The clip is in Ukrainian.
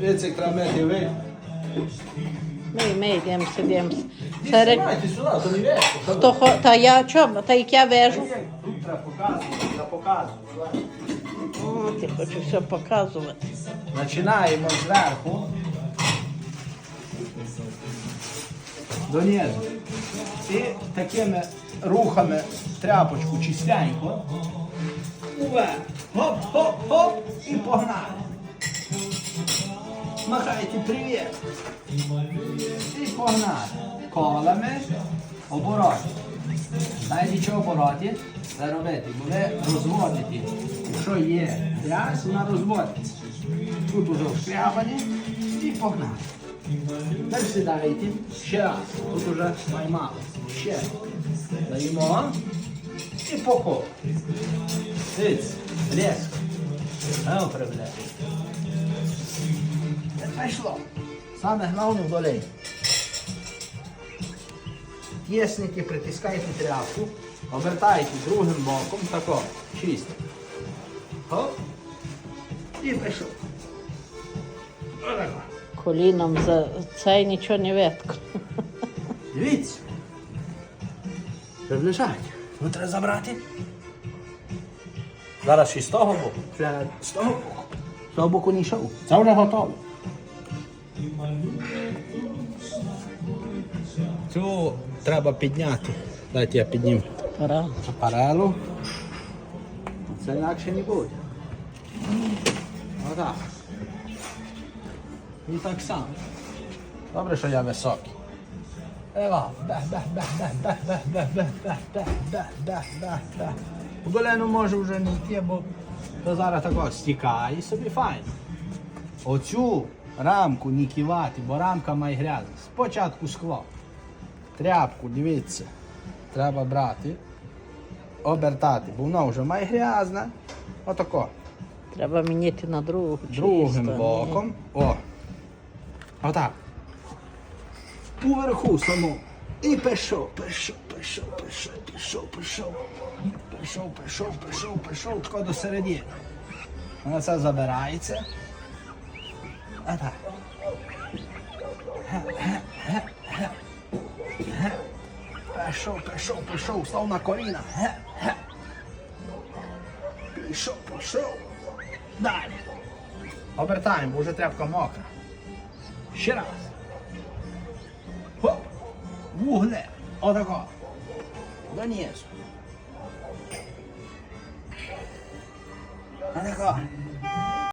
Дивіться, як треба мити ви. Ми, ми йдемо, сидимо. Серед... Знімайте сюди, то не вешко. Хто хо... Та я чому? Та як я вежу? Тут треба показувати, треба показувати. О, ти хочу все показувати. Починаємо зверху. Донизу. І такими рухами тряпочку чистенько. Уверх. Хоп-хоп-хоп. І погнали. Махайте привіт. І погнали. Колами. Обороти. Знаєте, що обороти? Це робити, бо ви розводите. Якщо є грязь, вона розводиться. Тут уже вшкрябані і погнали. Тепер сідаєте ще раз. Тут уже маймало. Ще. Даємо. І покоп. Дивіться, різко. Ну, приведе. Пішло. Саме головне в долі. Тісники притискайте тряпку, обертайте другим боком, тако, чисто. Хоп. І пішов. Отако. Коліном за цей нічого не ветко. Дивіться. Приближать. Ну треба забрати. Зараз ще з того боку. З того боку. З того боку не йшов. Це вже готово. Цю треба підняти. Дайте я підніму апарелу. Це інакше не буде. Отак. І так само. Добре, що я високий. Ева, В долину може вже не йти, бо зараз так ось стікає і собі файно. Оцю рамку не кивати, бо рамка має грязна. Спочатку скло. Тряпку, дивіться, треба брати, обертати, бо вона вже має грязна. Отако. Треба міняти на другу. Другим чисто. боком. О. Отак. Уверху само. І пішов, пішов, пішов, пішов, пішов, пішов. Пішов, пішов, пішов, пішов, тако до середини. Вона це забирається. А. Пішов, пішов, пішов, став на коліна. Пішов, пішов. Далі. Обертаємо, бо вже тряпка мокра. Ще раз. Хоп. Вугле. Отако. Донизу. Отако.